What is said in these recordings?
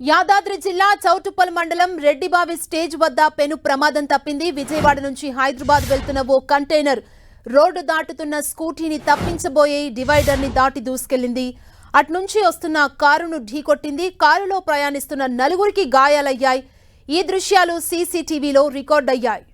యాదాద్రి జిల్లా చౌటుప్పల్ మండలం రెడ్డిబావి స్టేజ్ వద్ద పెను ప్రమాదం తప్పింది. విజయవాడ నుంచి హైదరాబాద్ వెళ్తున్న ఓ కంటైనర్ రోడ్డు దాటుతున్న స్కూటీని తప్పించబోయే డివైడర్ని దాటి దూసుకెళ్ళింది అట్నుంచి వస్తున్న కారును ఢీకొట్టింది. కారులో ప్రయాణిస్తున్న నలుగురికి గాయాలయ్యాయి. ఈ దృశ్యాలు సీసీటీవీలో రికార్డయ్యాయి.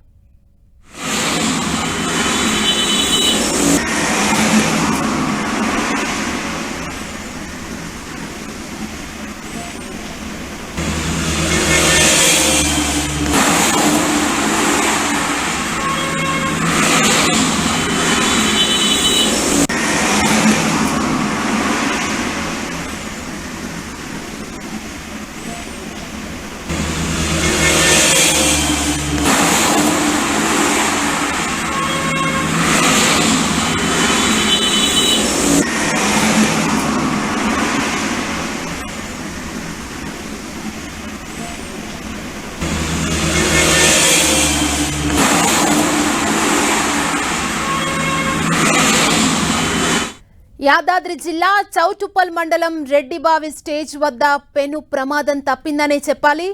యాదాద్రి జిల్లా చౌటుప్పల్ మండలం రెడ్డిబావి స్టేజ్ వద్ద పెను ప్రమాదం తప్పిందనే చెప్పాలి.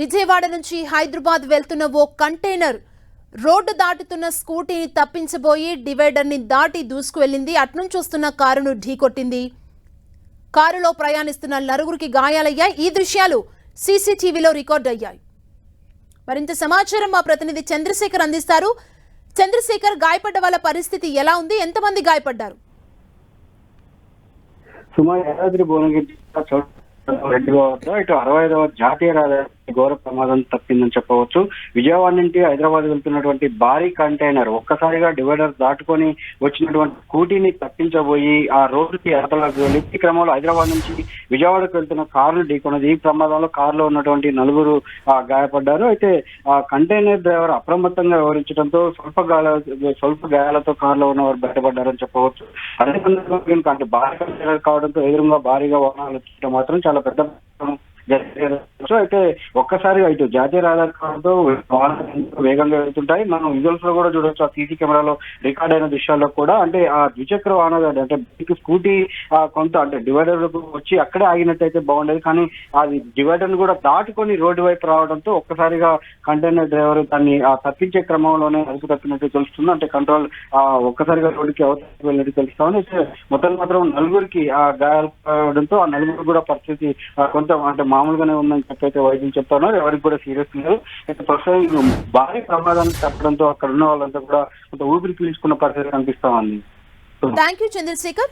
విజయవాడ నుంచి హైదరాబాద్ వెళ్తున్న ఓ కంటైనర్ రోడ్డు దాటుతున్న స్కూటీని తప్పించబోయి డివైడర్ని దాటి దూసుకువెళ్ళింది. అట్నుంచి వస్తున్న కారును ఢీకొట్టింది. కారులో ప్రయాణిస్తున్న నలుగురికి గాయాలయ్యాయి. ఈ దృశ్యాలు సీసీటీవీలో రికార్డ్ అయ్యాయి. మరింత సమాచారం మా ప్రతినిధి చంద్రశేఖర్ అందిస్తారు. చంద్రశేఖర్ గాయపడ్డ వాళ్ళ పరిస్థితి ఎలా ఉంది? ఎంతమంది గాయపడ్డారు? సుమారు యాదాద్రి భువనగిరి జిల్లా రెడ్డి వద్ద ఇటు అరవై ఐదవ జాతీయ రహదారి ఘోర ప్రమాదం తప్పిందని చెప్పవచ్చు. విజయవాడ నుండి హైదరాబాద్ వెళ్తున్నటువంటి భారీ కంటైనర్ ఒక్కసారిగా డివైడర్ దాటుకొని వచ్చినటువంటి స్కూటీని తప్పించబోయి ఆ రోడ్డుకి అవతలకు వెళ్ళి ఈ క్రమంలో హైదరాబాద్ నుంచి విజయవాడకు వెళ్తున్న కారును ఢీకొన్నది. ఈ ప్రమాదంలో కారులో ఉన్నటువంటి నలుగురు గాయపడ్డారు. అయితే ఆ కంటైనర్ డ్రైవర్ అప్రమత్తంగా వ్యవహరించడంతో స్వల్ప గాయాల స్వల్ప గాయాలతో కారులో ఉన్నవారు బయటపడ్డారని చెప్పవచ్చు. అదే సందర్భంగా భారీ కంటైనర్ కావడంతో ఎదురుగా భారీగా వాహనాలు వచ్చడం మాత్రం చాలా పెద్ద అయితే ఒక్కసారి అయితే జాతీయ రహదారితో వాహనాలు వేగంగా వెళ్తుంటాయి. మనం విజువల్స్లో కూడా చూడొచ్చు. ఆ సీసీ కెమెరాలో రికార్డ్ అయిన దృశ్యాల్లో కూడా అంటే ఆ ద్విచక్ర వాహనాలు అంటే బైక్ స్కూటీ కొంత అంటే డివైడర్ వచ్చి అక్కడే ఆగినట్టయితే బాగుండేది. కానీ అది డివైడర్ కూడా దాటుకొని రోడ్డు వైపు రావడంతో ఒక్కసారిగా కంటైనర్ డ్రైవర్ దాన్ని ఆ, తప్పించే క్రమంలోనే అదుపు తప్పినట్టు తెలుస్తుంది. అంటే కంట్రోల్ ఆ, ఒక్కసారిగా రోడ్డుకి అవతలకి వెళ్ళినట్టు తెలుస్తామని మొత్తం మాత్రం నలుగురికి ఆ గాయాలు కావడంతో ఆ నలుగురు కూడా పరిస్థితి కొంత అంటే మామూలుగానే ఉందని చెప్పైతే వైద్యులు చెప్తున్నారు. ఎవరికి కూడా సీరియస్ లేదు. అయితే ప్రస్తుతం భారీ ప్రమాదానికి తప్పడంతో అక్కడ ఉన్న వాళ్ళంతా కూడా కొంత ఊపిరి పీల్చుకున్న పరిస్థితి కనిపిస్తా ఉంది. Thank you Chandrasekhar